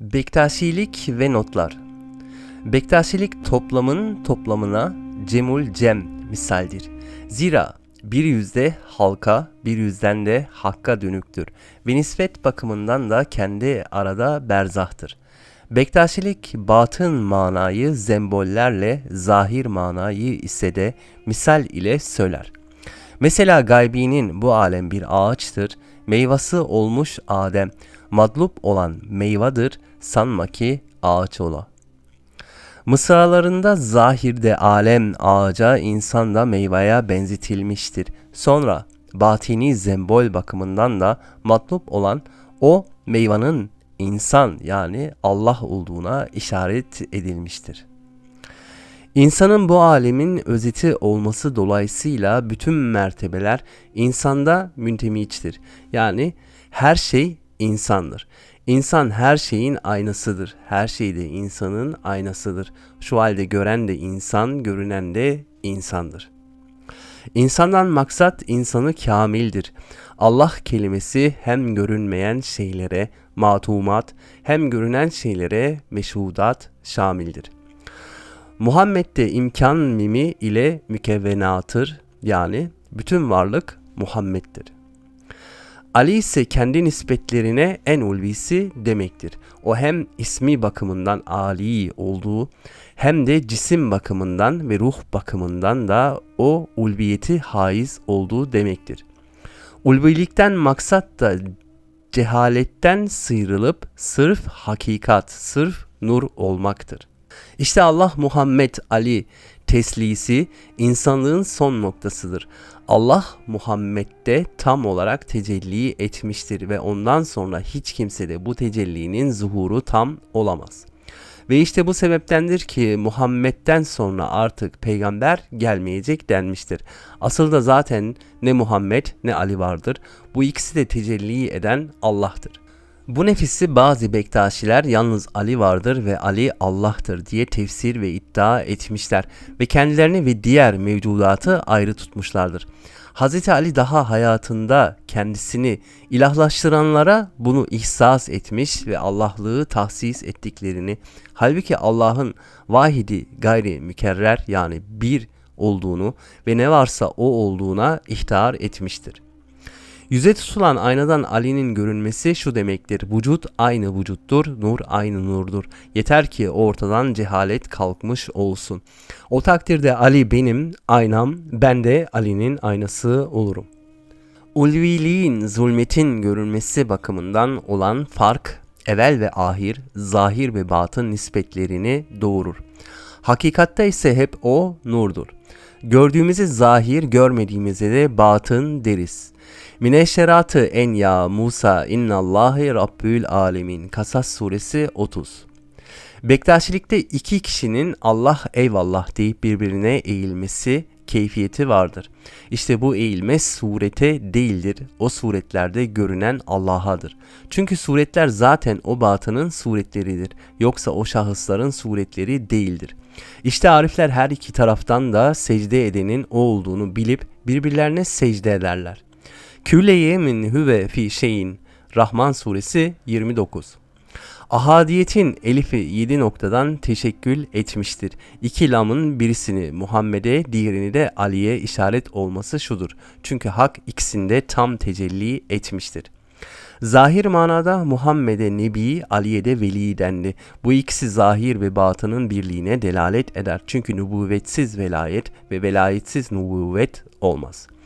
Bektaşilik ve notlar. Bektaşilik toplamın toplamına cemul cem misaldir. Zira bir yüzde halka, bir yüzden de hakka dönüktür ve nispet bakımından da kendi arada berzahtır. Bektaşilik batın manayı zembollerle, zahir manayı ise de misal ile söyler. Mesela gaybinin bu alem bir ağaçtır, meyvası olmuş Adem, madlup olan meyvadır, sanma ki ağaç ola. Mısralarında zahirde alem ağaca, insan da meyveye benzetilmiştir. Sonra batini zembol bakımından da matlup olan o meyvanın insan yani Allah olduğuna işaret edilmiştir. İnsanın bu alemin özeti olması dolayısıyla bütün mertebeler insanda müntemiçtir. Yani her şey insandır. İnsan her şeyin aynasıdır. Her şey de insanın aynasıdır. Şu halde gören de insan, görünen de insandır. İnsandan maksat insanı kamildir. Allah kelimesi hem görünmeyen şeylere matumat hem görünen şeylere meşhudat şamildir. Muhammed'de imkan mimi ile mükevvenatır yani bütün varlık Muhammed'dir. Ali ise kendi nispetlerine en ulvisi demektir. O hem ismi bakımından Ali olduğu hem de cisim bakımından ve ruh bakımından da o ulviyeti haiz olduğu demektir. Ulvilikten maksat da cehaletten sıyrılıp sırf hakikat, sırf nur olmaktır. İşte Allah Muhammed Ali teslisi insanlığın son noktasıdır. Allah Muhammed'de tam olarak tecelli etmiştir ve ondan sonra hiç kimse de bu tecellinin zuhuru tam olamaz. Ve işte bu sebeptendir ki Muhammed'den sonra artık peygamber gelmeyecek denmiştir. Asıl da zaten ne Muhammed ne Ali vardır. Bu ikisi de tecelli eden Allah'tır. Bu nefisi bazı Bektaşiler yalnız Ali vardır ve Ali Allah'tır diye tefsir ve iddia etmişler ve kendilerini ve diğer mevcudatı ayrı tutmuşlardır. Hz. Ali daha hayatında kendisini ilahlaştıranlara bunu ihsas etmiş ve Allah'lığı tahsis ettiklerini halbuki Allah'ın vahidi gayri mükerrer yani bir olduğunu ve ne varsa o olduğuna ihtar etmiştir. Yüze tutulan aynadan Ali'nin görünmesi şu demektir. Vücut aynı vücuttur, nur aynı nurdur. Yeter ki ortadan cehalet kalkmış olsun. O takdirde Ali benim aynam, ben de Ali'nin aynası olurum. Ulviliğin zulmetin görünmesi bakımından olan fark, evvel ve ahir, zahir ve batın nispetlerini doğurur. Hakikatte ise hep o nurdur. Gördüğümüzü zahir, görmediğimize de batın deriz. Mineşşeratı en ya Musa innallahi rabbül alemin. Kasas suresi 30. Bektaşilikte iki kişinin Allah eyvallah deyip birbirine eğilmesi keyfiyeti vardır. İşte bu eğilme surete değildir. O suretlerde görünen Allah'adır. Çünkü suretler zaten o batının suretleridir. Yoksa o şahısların suretleri değildir. İşte arifler her iki taraftan da secde edenin o olduğunu bilip birbirlerine secde ederler. Küleye min huve fi şeyin Rahman suresi 29 Ahadiyetin elifi 7 noktadan teşekkül etmiştir. İki lamın birisini Muhammed'e diğerini de Ali'ye işaret olması şudur. Çünkü hak ikisinde tam tecelli etmiştir. Zahir manada Muhammed'e Nebi, Ali'ye de Veli dendi. Bu ikisi zahir ve batının birliğine delalet eder. Çünkü nübüvvetsiz velayet ve velayetsiz nübüvvet olmaz.''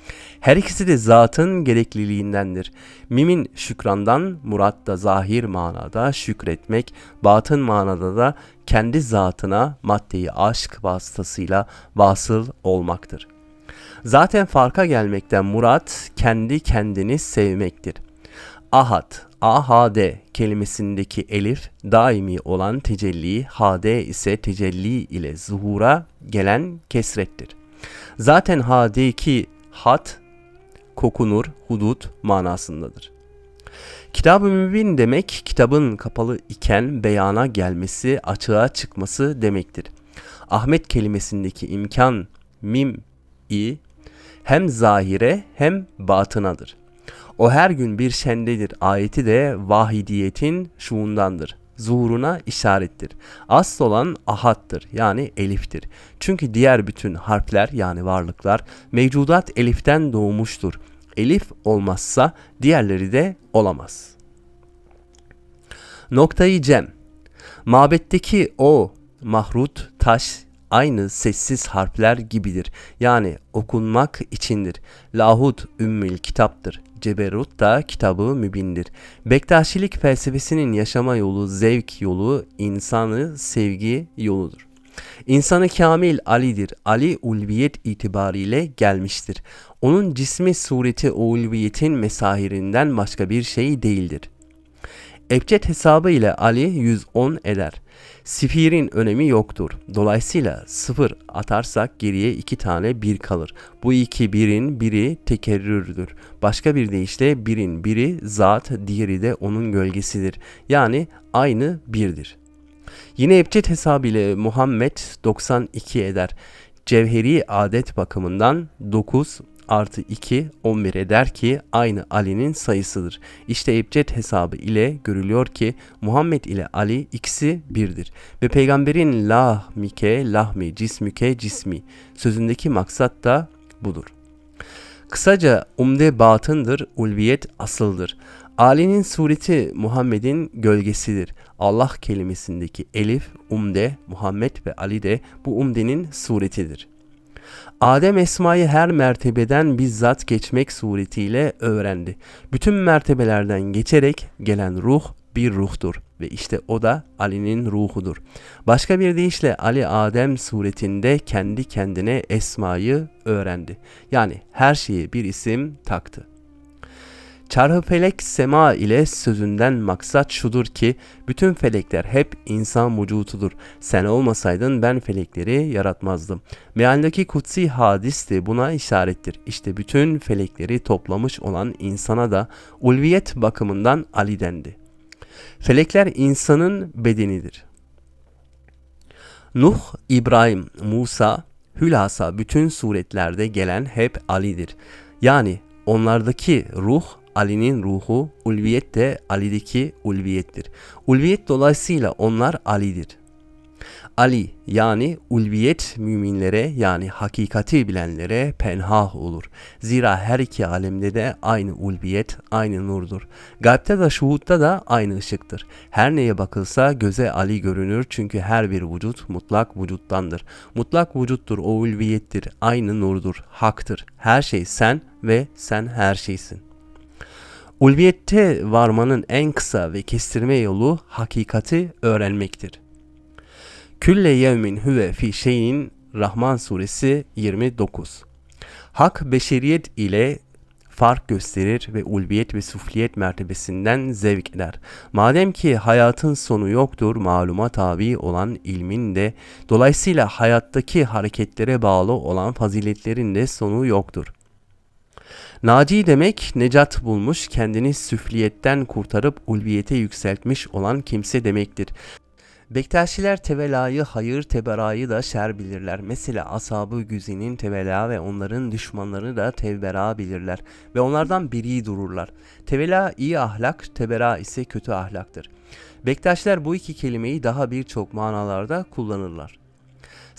Her ikisi de zatın gerekliliğindendir. Mimin şükrandan murat da zahir manada şükretmek, batın manada da kendi zatına maddeyi aşk vasıtasıyla vasıl olmaktır. Zaten farka gelmekten murat kendi kendini sevmektir. Ahad, AHD kelimesindeki elif daimi olan tecelli, HD ise tecelli ile zuhura gelen kesrettir. Zaten HD2 hat kokunur, hudut manasındadır. Kitab-ı Mübin demek kitabın kapalı iken beyana gelmesi, açığa çıkması demektir. Ahmet kelimesindeki imkan mim i hem zahire hem batınadır. O her gün bir şendedir ayeti de vahidiyetin şuundandır. zuhuruna işarettir. Asıl olan ahattır yani eliftir. Çünkü diğer bütün harfler yani varlıklar mevcudat eliften doğmuştur. Elif olmazsa diğerleri de olamaz. Noktayı cem. Mabetteki o mahrut taş aynı sessiz harfler gibidir. Yani okunmak içindir. Lahut ümmül kitaptır. Ceberut da kitabı mübindir. Bektaşilik felsefesinin yaşama yolu, zevk yolu, insanı sevgi yoludur. İnsanı kamil Ali'dir. Ali ulviyet itibariyle gelmiştir. Onun cismi sureti o ulviyetin mesahirinden başka bir şey değildir. Ebced hesabı ile Ali 110 eder. Sifirin önemi yoktur. Dolayısıyla sıfır atarsak geriye iki tane bir kalır. Bu iki birin biri tekerrürdür. Başka bir deyişle birin biri zat, diğeri de onun gölgesidir. Yani aynı birdir. Yine ebced hesabı ile Muhammed 92 eder. Cevheri adet bakımından 9 artı 2 11 eder ki aynı Ali'nin sayısıdır. İşte ebced hesabı ile görülüyor ki Muhammed ile Ali ikisi birdir. Ve peygamberin lahmike lahmi cismüke cismi sözündeki maksat da budur. Kısaca umde batındır, ulviyet asıldır. Ali'nin sureti Muhammed'in gölgesidir. Allah kelimesindeki elif, umde, Muhammed ve Ali de bu umdenin suretidir. Adem esmayı her mertebeden bizzat geçmek suretiyle öğrendi. Bütün mertebelerden geçerek gelen ruh bir ruhtur ve işte o da Ali'nin ruhudur. Başka bir deyişle Ali Adem suretinde kendi kendine esmayı öğrendi. Yani her şeyi bir isim taktı. Çarhı felek sema ile sözünden maksat şudur ki bütün felekler hep insan vücutudur. Sen olmasaydın ben felekleri yaratmazdım. Mealdeki kutsi hadis de buna işarettir. İşte bütün felekleri toplamış olan insana da ulviyet bakımından Ali dendi. Felekler insanın bedenidir. Nuh, İbrahim, Musa, hülasa bütün suretlerde gelen hep Ali'dir. Yani onlardaki ruh Ali'nin ruhu, ulviyet de Ali'deki ulviyettir. Ulviyet dolayısıyla onlar Ali'dir. Ali yani ulviyet müminlere yani hakikati bilenlere penhah olur. Zira her iki alemde de aynı ulviyet, aynı nurdur. Gaybte de şuhutta da aynı ışıktır. Her neye bakılsa göze Ali görünür çünkü her bir vücut mutlak vücuttandır. Mutlak vücuttur, o ulviyettir, aynı nurdur, haktır. Her şey sen ve sen her şeysin. Ulviyette varmanın en kısa ve kestirme yolu hakikati öğrenmektir. Külle yevmin huve fi şeyin Rahman suresi 29. Hak beşeriyet ile fark gösterir ve ulviyet ve sufliyet mertebesinden zevk eder. Madem ki hayatın sonu yoktur, maluma tabi olan ilmin de, dolayısıyla hayattaki hareketlere bağlı olan faziletlerin de sonu yoktur. Naci demek necat bulmuş, kendini süfliyetten kurtarıp ulviyete yükseltmiş olan kimse demektir. Bektaşiler tevelayı hayır teberayı da şer bilirler. Mesela ashabı güzinin tevela ve onların düşmanları da tevbera bilirler ve onlardan biri dururlar. Tevela iyi ahlak, tebera ise kötü ahlaktır. Bektaşlar bu iki kelimeyi daha birçok manalarda kullanırlar.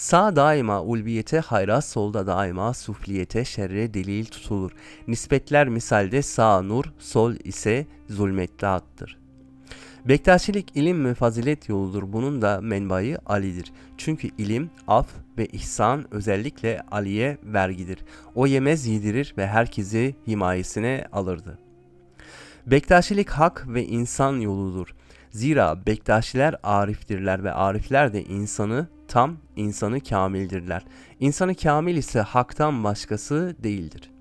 Sağ daima ulviyete hayra, solda daima sufliyete şerre delil tutulur. Nispetler misalde sağ nur, sol ise zulmettattır. Bektaşilik ilim ve fazilet yoludur. Bunun da menbayı Ali'dir. Çünkü ilim, af ve ihsan özellikle Ali'ye vergidir. O yemez yedirir ve herkesi himayesine alırdı. Bektaşilik hak ve insan yoludur. Zira Bektaşiler ariftirler ve arifler de insanı tam, insanı kamildirler. İnsanı kamil ise haktan başkası değildir.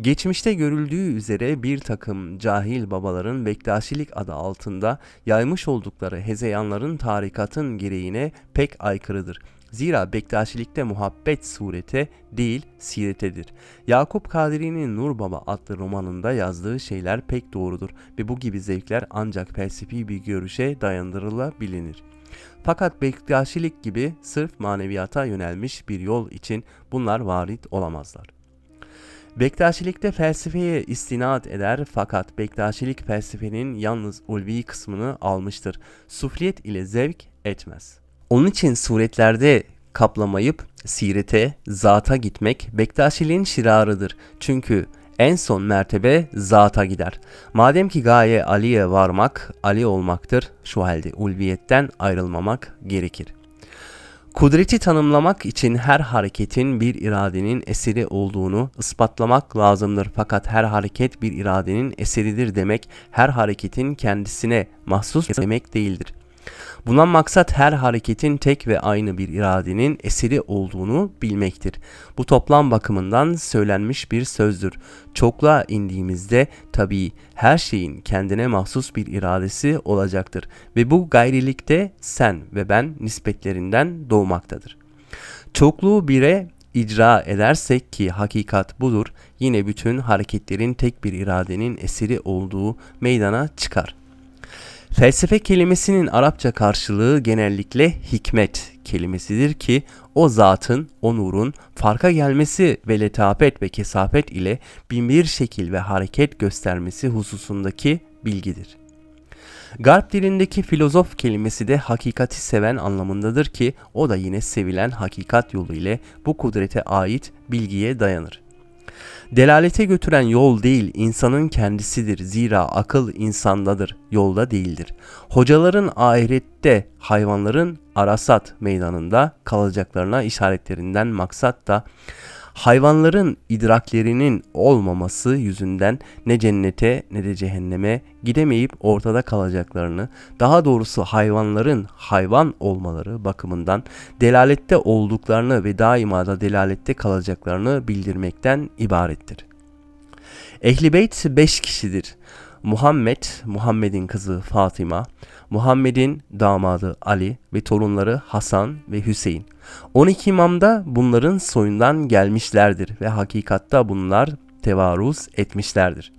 Geçmişte görüldüğü üzere bir takım cahil babaların Bektaşilik adı altında yaymış oldukları hezeyanların tarikatın gereğine pek aykırıdır. Zira Bektaşilikte muhabbet surete değil siretedir. Yakup Kadri'nin Nur Baba adlı romanında yazdığı şeyler pek doğrudur ve bu gibi zevkler ancak felsefi bir görüşe dayandırılabilir. Fakat Bektaşilik gibi sırf maneviyata yönelmiş bir yol için bunlar varit olamazlar. Bektaşilikte felsefeye istinad eder fakat Bektaşilik felsefenin yalnız ulvi kısmını almıştır. Sufliyet ile zevk etmez. Onun için suretlerde kaplamayıp sirete, zata gitmek Bektaşiliğin şirarıdır. Çünkü en son mertebe zata gider. Madem ki gaye Ali'ye varmak, Ali olmaktır, şu halde ulviyetten ayrılmamak gerekir. Kudreti tanımlamak için her hareketin bir iradenin eseri olduğunu ispatlamak lazımdır. Fakat her hareket bir iradenin eseridir demek her hareketin kendisine mahsus demek değildir. Bundan maksat her hareketin tek ve aynı bir iradenin eseri olduğunu bilmektir. Bu toplam bakımından söylenmiş bir sözdür. Çokluğa indiğimizde tabii her şeyin kendine mahsus bir iradesi olacaktır ve bu gayrilikte sen ve ben nispetlerinden doğmaktadır. Çokluğu bire icra edersek ki hakikat budur, yine bütün hareketlerin tek bir iradenin eseri olduğu meydana çıkar. Felsefe kelimesinin Arapça karşılığı genellikle hikmet kelimesidir ki o zatın, o nurun farka gelmesi ve letafet ve kesafet ile binbir şekil ve hareket göstermesi hususundaki bilgidir. Garp dilindeki filozof kelimesi de hakikati seven anlamındadır ki o da yine sevilen hakikat yolu ile bu kudrete ait bilgiye dayanır. Delalete götüren yol değil insanın kendisidir. Zira akıl insandadır, yolda değildir. Hocaların ahirette hayvanların arasat meydanında kalacaklarına işaretlerinden maksat da hayvanların idraklerinin olmaması yüzünden ne cennete ne de cehenneme gidemeyip ortada kalacaklarını, daha doğrusu hayvanların hayvan olmaları bakımından delalette olduklarını ve daima da delalette kalacaklarını bildirmekten ibarettir. Ehli Beyt 5 kişidir. Muhammed, Muhammed'in kızı Fatıma, Muhammed'in damadı Ali ve torunları Hasan ve Hüseyin. 12 imam da bunların soyundan gelmişlerdir ve hakikatta bunlar tevaruz etmişlerdir.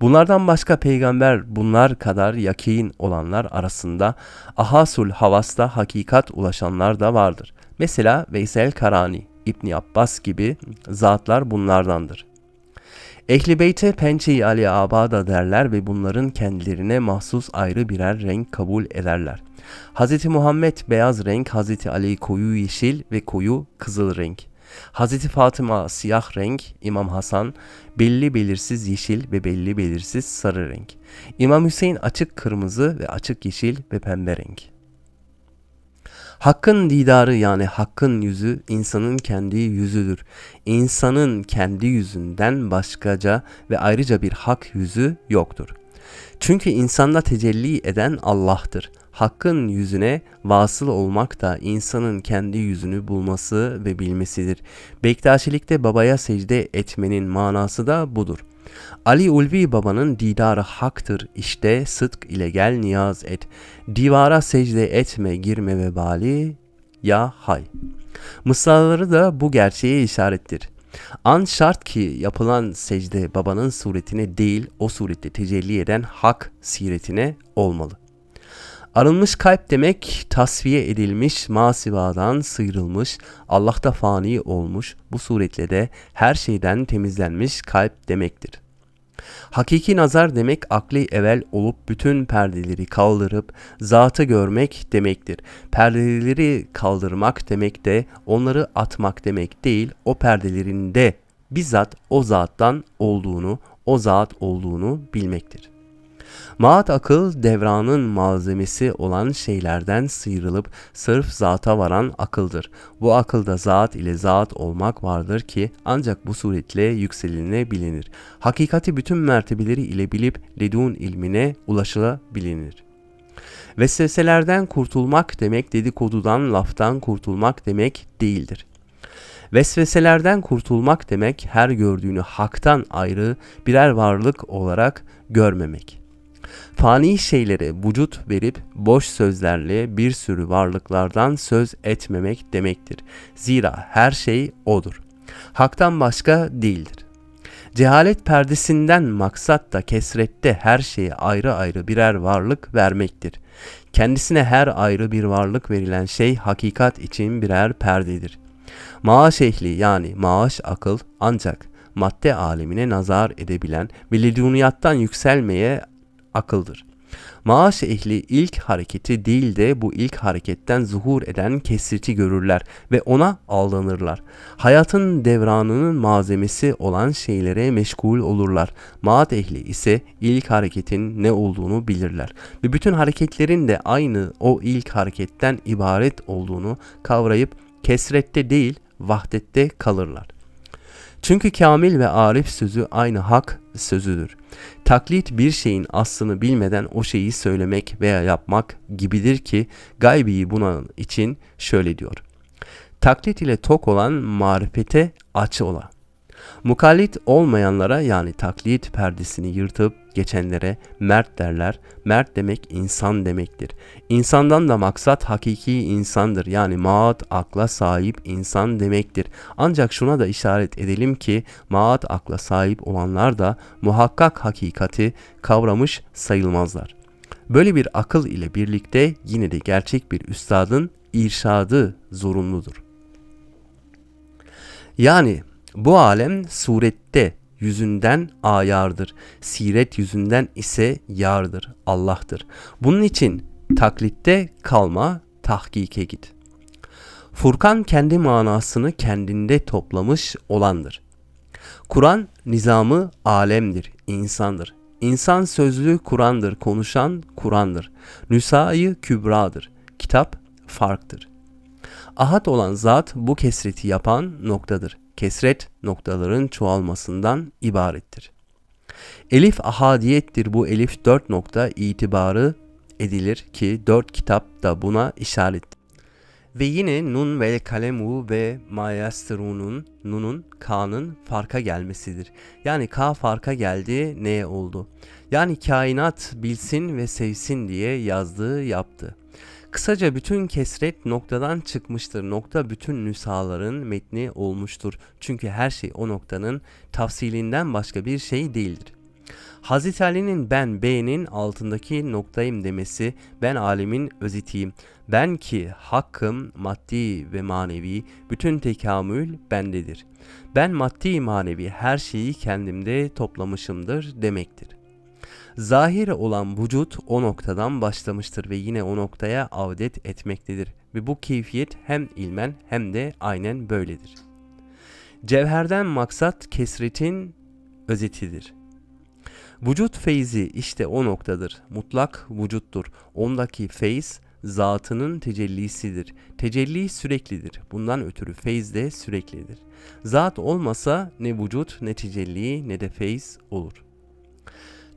Bunlardan başka peygamber bunlar kadar yakin olanlar arasında ahasul havasta hakikat ulaşanlar da vardır. Mesela Veysel Karani, İbni Abbas gibi zatlar bunlardandır. Ehli Beyt'e pençe Ali Abada derler ve bunların kendilerine mahsus ayrı birer renk kabul ederler. Hz. Muhammed beyaz renk, Hz. Ali koyu yeşil ve koyu kızıl renk. Hz. Fatıma siyah renk, İmam Hasan belli belirsiz yeşil ve belli belirsiz sarı renk. İmam Hüseyin açık kırmızı ve açık yeşil ve pembe renk. Hakkın didarı yani hakkın yüzü insanın kendi yüzüdür. İnsanın kendi yüzünden başkaca ve ayrıca bir hak yüzü yoktur. Çünkü insanda tecelli eden Allah'tır. Hakkın yüzüne vasıl olmak da insanın kendi yüzünü bulması ve bilmesidir. Bektaşilikte babaya secde etmenin manası da budur. Ali Ulvi babanın didarı haktır işte sıdk ile gel niyaz et. Divara secde etme girme ve bali ya hay. Mısraları da bu gerçeğe işarettir. An şart ki yapılan secde babanın suretine değil o surette tecelli eden hak siretine olmalı. Arınmış kalp demek tasfiye edilmiş, masivadan sıyrılmış, Allah'ta fani olmuş, bu suretle de her şeyden temizlenmiş kalp demektir. Hakiki nazar demek akli evvel olup bütün perdeleri kaldırıp zatı görmek demektir. Perdeleri kaldırmak demek de onları atmak demek değil, o perdelerinde bizzat o zattan olduğunu, o zat olduğunu bilmektir. Maat akıl devranın malzemesi olan şeylerden sıyrılıp sırf zata varan akıldır. Bu akılda zat ile zat olmak vardır ki ancak bu suretle yükselinebilinir. Hakikati bütün mertebeleri ile bilip ledun ilmine ulaşılabilinir. Vesveselerden kurtulmak demek dedikodudan, laftan kurtulmak demek değildir. Vesveselerden kurtulmak demek her gördüğünü haktan ayrı birer varlık olarak görmemek. Fani şeylere vücut verip boş sözlerle bir sürü varlıklardan söz etmemek demektir. Zira her şey odur. Hak'tan başka değildir. Cehalet perdesinden maksat da kesrette her şeye ayrı ayrı birer varlık vermektir. Kendisine her ayrı bir varlık verilen şey hakikat için birer perdedir. Maaş ehli yani maaş akıl ancak madde alemine nazar edebilen ve leduniyattan yükselmeye akıldır. Maaş ehli ilk hareketi değil de bu ilk hareketten zuhur eden kesreti görürler ve ona aldanırlar. Hayatın devranının malzemesi olan şeylere meşgul olurlar. Maat ehli ise ilk hareketin ne olduğunu bilirler ve bütün hareketlerin de aynı o ilk hareketten ibaret olduğunu kavrayıp kesrette değil vahdette kalırlar. Çünkü kamil ve arif sözü aynı hak sözüdür. Taklit bir şeyin aslını bilmeden o şeyi söylemek veya yapmak gibidir ki gaybiyi bunun için şöyle diyor. Taklit ile tok olan marifete aç ola. Mukallit olmayanlara yani taklit perdesini yırtıp geçenlere mert derler. Mert demek insan demektir. İnsandan da maksat hakiki insandır. Yani maat akla sahip insan demektir. Ancak şuna da işaret edelim ki maat akla sahip olanlar da muhakkak hakikati kavramış sayılmazlar. Böyle bir akıl ile birlikte yine de gerçek bir üstadın irşadı zorunludur. Yani bu alem surette yüzünden ayardır. Siret yüzünden ise yardır, Allah'tır. Bunun için taklitte kalma, tahkike git. Furkan kendi manasını kendinde toplamış olandır. Kur'an nizamı alemdir, insandır. İnsan sözlü Kur'an'dır, konuşan Kur'an'dır. Nüsa'yı kübradır, kitap farktır. Ahad olan zat bu kesreti yapan noktadır kesret noktaların çoğalmasından ibarettir. Elif ahadiyettir bu elif dört nokta itibarı edilir ki dört kitap da buna işaret. Ve yine nun ve kalemu ve mayastirunun nunun k'nın farka gelmesidir. Yani k farka geldi neye oldu? Yani kainat bilsin ve sevsin diye yazdığı yaptı. Kısaca bütün kesret noktadan çıkmıştır. Nokta bütün nüshaların metni olmuştur. Çünkü her şey o noktanın tafsilinden başka bir şey değildir. Hazreti Ali'nin ben B'nin altındaki noktayım demesi ben alimin özitiyim. Ben ki hakkım maddi ve manevi bütün tekamül bendedir. Ben maddi manevi her şeyi kendimde toplamışımdır demektir. Zahir olan vücut o noktadan başlamıştır ve yine o noktaya avdet etmektedir. Ve bu keyfiyet hem ilmen hem de aynen böyledir. Cevherden maksat kesretin özetidir. Vücut feyzi işte o noktadır. Mutlak vücuttur. Ondaki feyz zatının tecellisidir. Tecelli süreklidir. Bundan ötürü feyz de süreklidir. Zat olmasa ne vücut ne tecelli ne de feyz olur.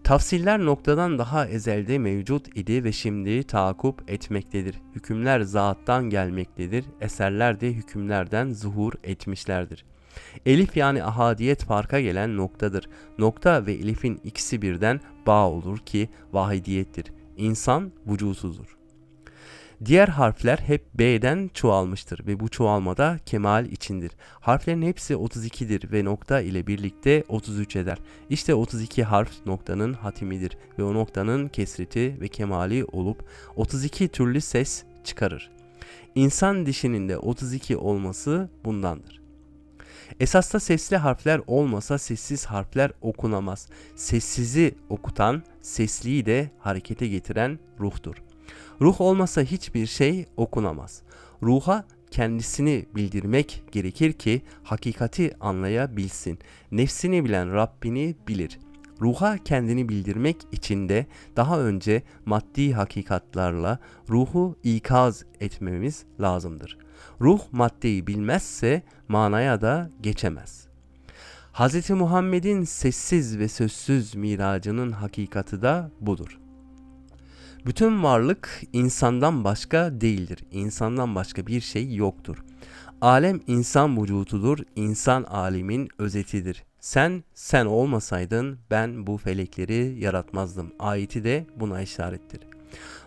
Tafsiller noktadan daha ezelde mevcut idi ve şimdi takup etmektedir. Hükümler zattan gelmektedir. Eserler de hükümlerden zuhur etmişlerdir. Elif yani ahadiyet farka gelen noktadır. Nokta ve elifin ikisi birden bağ olur ki vahidiyettir. İnsan vücutsuzdur. Diğer harfler hep B'den çoğalmıştır ve bu çoğalmada kemal içindir. Harflerin hepsi 32'dir ve nokta ile birlikte 33 eder. İşte 32 harf noktanın hatimidir ve o noktanın kesreti ve kemali olup 32 türlü ses çıkarır. İnsan dişinin de 32 olması bundandır. Esasta sesli harfler olmasa sessiz harfler okunamaz. Sessizi okutan, sesliyi de harekete getiren ruhtur. Ruh olmasa hiçbir şey okunamaz. Ruha kendisini bildirmek gerekir ki hakikati anlayabilsin. Nefsini bilen Rabbini bilir. Ruha kendini bildirmek için de daha önce maddi hakikatlarla ruhu ikaz etmemiz lazımdır. Ruh maddeyi bilmezse manaya da geçemez. Hz. Muhammed'in sessiz ve sözsüz miracının hakikati da budur.'' Bütün varlık insandan başka değildir. İnsandan başka bir şey yoktur. Alem insan vücutudur, insan alimin özetidir. Sen, sen olmasaydın ben bu felekleri yaratmazdım. Ayeti de buna işarettir.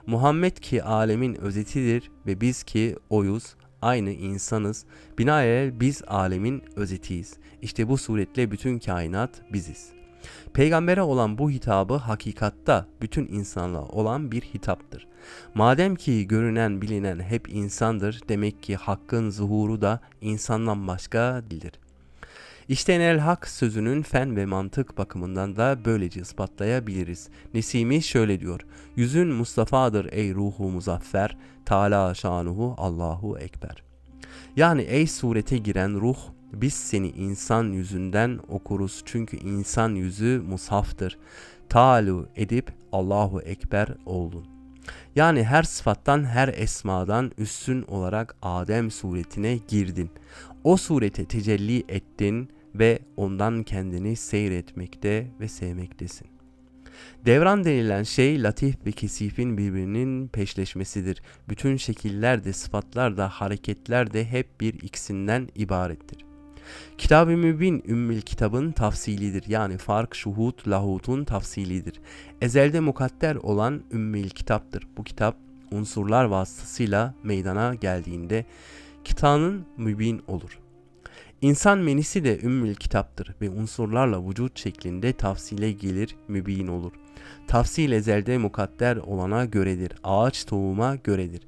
Muhammed ki alemin özetidir ve biz ki oyuz, aynı insanız. Binaenaleyh biz alemin özetiyiz. İşte bu suretle bütün kainat biziz.'' Peygambere olan bu hitabı hakikatta bütün insanlığa olan bir hitaptır. Madem ki görünen bilinen hep insandır demek ki hakkın zuhuru da insandan başka değildir. İşte enel hak sözünün fen ve mantık bakımından da böylece ispatlayabiliriz. Nesimi şöyle diyor. Yüzün Mustafa'dır ey ruhu muzaffer, Teala şanuhu Allahu Ekber. Yani ey surete giren ruh, biz seni insan yüzünden okuruz çünkü insan yüzü mushaftır. Talu edip Allahu Ekber oldun. Yani her sıfattan her esmadan üstün olarak Adem suretine girdin. O surete tecelli ettin ve ondan kendini seyretmekte ve sevmektesin. Devran denilen şey latif ve kesifin birbirinin peşleşmesidir. Bütün şekiller de sıfatlar da hareketler de hep bir ikisinden ibarettir. Kitab-ı Mübin Ümmül Kitab'ın tafsilidir. Yani fark, şuhut, lahutun tafsilidir. Ezelde mukadder olan Ümmül Kitap'tır. Bu kitap unsurlar vasıtasıyla meydana geldiğinde kitabın mübin olur. İnsan menisi de ümmül kitaptır ve unsurlarla vücut şeklinde tafsile gelir, mübin olur. Tafsil ezelde mukadder olana göredir, ağaç tohuma göredir.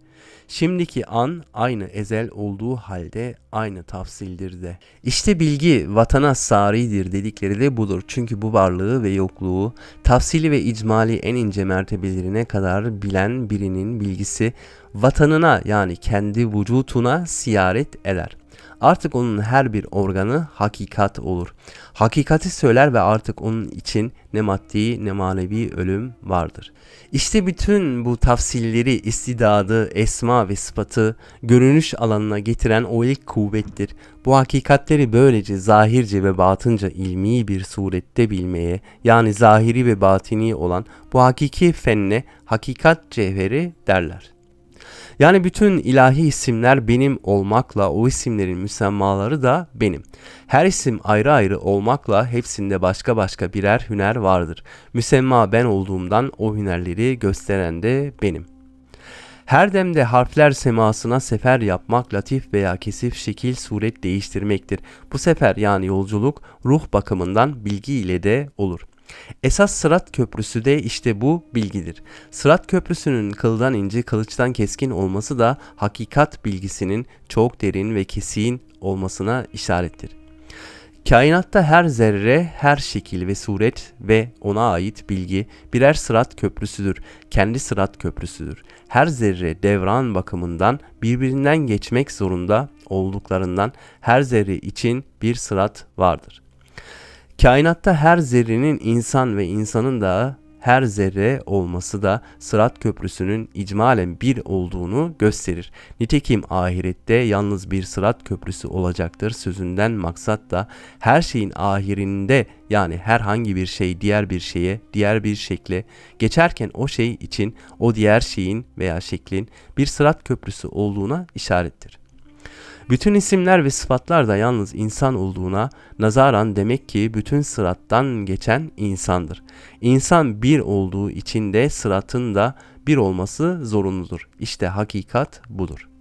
Şimdiki an aynı ezel olduğu halde aynı tafsildir de. İşte bilgi vatana saridir dedikleri de budur. Çünkü bu varlığı ve yokluğu tafsili ve icmali en ince mertebelerine kadar bilen birinin bilgisi vatanına yani kendi vücutuna siyaret eder. Artık onun her bir organı hakikat olur. Hakikati söyler ve artık onun için ne maddi ne manevi ölüm vardır. İşte bütün bu tafsilleri, istidadı, esma ve sıfatı görünüş alanına getiren o ilk kuvvettir. Bu hakikatleri böylece zahirce ve batınca ilmi bir surette bilmeye yani zahiri ve batini olan bu hakiki fenne hakikat cevheri derler. Yani bütün ilahi isimler benim olmakla o isimlerin müsemmaları da benim. Her isim ayrı ayrı olmakla hepsinde başka başka birer hüner vardır. Müsemma ben olduğumdan o hünerleri gösteren de benim. Her demde harfler semasına sefer yapmak latif veya kesif şekil suret değiştirmektir. Bu sefer yani yolculuk ruh bakımından bilgi ile de olur. Esas Sırat Köprüsü de işte bu bilgidir. Sırat Köprüsü'nün kıldan ince, kılıçtan keskin olması da hakikat bilgisinin çok derin ve kesin olmasına işarettir. Kainatta her zerre, her şekil ve suret ve ona ait bilgi birer sırat köprüsüdür. Kendi sırat köprüsüdür. Her zerre devran bakımından birbirinden geçmek zorunda olduklarından her zerre için bir sırat vardır. Kainatta her zerrenin insan ve insanın da her zerre olması da Sırat Köprüsü'nün icmalen bir olduğunu gösterir. Nitekim ahirette yalnız bir Sırat Köprüsü olacaktır sözünden maksat da her şeyin ahirinde yani herhangi bir şey diğer bir şeye, diğer bir şekle geçerken o şey için o diğer şeyin veya şeklin bir Sırat Köprüsü olduğuna işarettir. Bütün isimler ve sıfatlar da yalnız insan olduğuna nazaran demek ki bütün sırattan geçen insandır. İnsan bir olduğu için de sıratın da bir olması zorunludur. İşte hakikat budur.